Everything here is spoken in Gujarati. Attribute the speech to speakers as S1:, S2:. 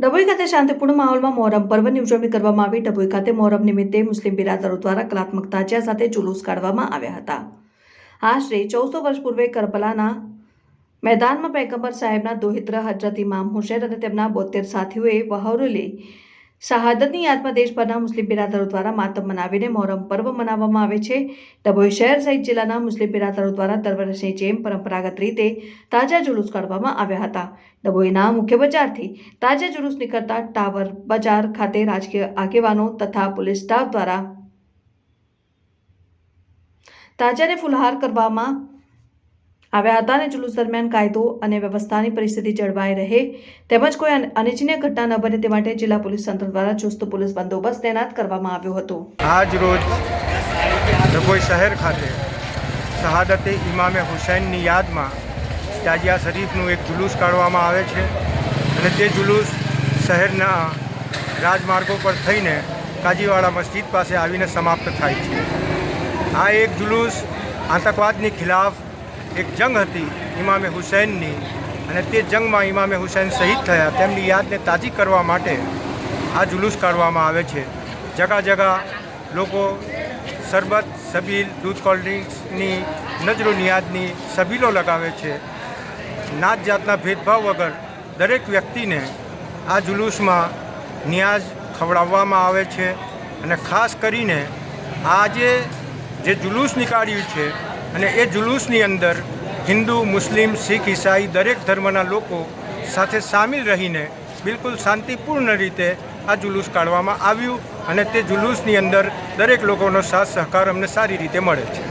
S1: ડભોઈ ખાતે શાંતિપૂર્ણ માહોલમાં મોહરમ પર્વની ઉજવણી કરવામાં આવી. ડભોઈ ખાતે મોહરમ નિમિત્તે મુસ્લિમ બિરાદરો દ્વારા કલાત્મક તાજિયા સાથે જુલુસ કાઢવામાં આવ્યા હતા. આશરે ચૌદસો વર્ષ પૂર્વે કરબલાના મેદાનમાં પૈગંબર સાહેબના દોહિત્ર હજરત ઇમામ હુસેન અને તેમના બોતેર સાથીઓએ વહોરેલી શહાદતની યાદમાં દેશભરના મુસ્લિમ બિરાદરો દ્વારા માતમ મનાવીને મોહરમ પર્વ મનાવવામાં આવે છે. ડભોઈ શહેર સહિત જિલ્લાના મુસ્લિમ બિરાદરો દ્વારા દર વર્ષની જેમ પરંપરાગત રીતે તાજા જુલુસ કાઢવામાં આવ્યા હતા. ડભોઈના મુખ્ય બજારથી તાજા જુલુસ નીકળતા ટાવર બજાર ખાતે રાજકીય આગેવાનો તથા પોલીસ સ્ટાફ દ્વારા તાજાને ફુલહાર કરવામાં આવ્યા હતા અને જુલુસ દરમિયાન કાયદો અને વ્યવસ્થાની પરિસ્થિતિ જળવાઈ રહે તેમજ કોઈ અનિચ્છનીય ઘટના ન બને તે માટે જિલ્લા પોલીસ તંત્ર દ્વારા ચુસ્ત પોલીસ બંદોબસ્ત તૈનાત કરવામાં આવ્યો હતો.
S2: આજ રોજ ડભોઈ શહેર ખાતે શહાદતે ઇમામે હુસૈનની યાદમાં તાજિયા શરીફનું એક જુલુસ કાઢવામાં આવે છે અને તે જુલુસ શહેરના રાજમાર્ગો પર થઈને કાજીવાડા મસ્જિદ પાસે આવીને સમાપ્ત થાય છે. આ એક જુલુસ આતંકવાદની ખિલાફ એક જંગ હતી ઇમામે હુસૈનની અને તે જંગમાં ઇમામે હુસૈન શહીદ થયા. તેમની યાદને તાજી કરવા માટે આ જુલુસ કાઢવામાં આવે છે. જગા જગા લોકો શરબત, સબીલ, દૂધ કોલ્ડ ડ્રિંક્સની નજરો નિયાદની સબીલો લગાવે છે. નાત જાતના ભેદભાવ વગર દરેક વ્યક્તિને આ જુલુસમાં નિયાઝ ખવડાવવામાં આવે છે અને ખાસ કરીને આજે જે જુલુસ નીકાળ્યું છે અને એ જુલુસની અંદર હિન્દુ, મુસ્લિમ, શીખ, ઈસાઈ દરેક ધર્મના લોકો સાથે સામેલ રહીને બિલકુલ શાંતિપૂર્ણ રીતે આ જુલુસ કાઢવામાં આવ્યું અને તે જુલુસની અંદર દરેક લોકોનો સાથ સહકાર અમને સારી રીતે મળે છે.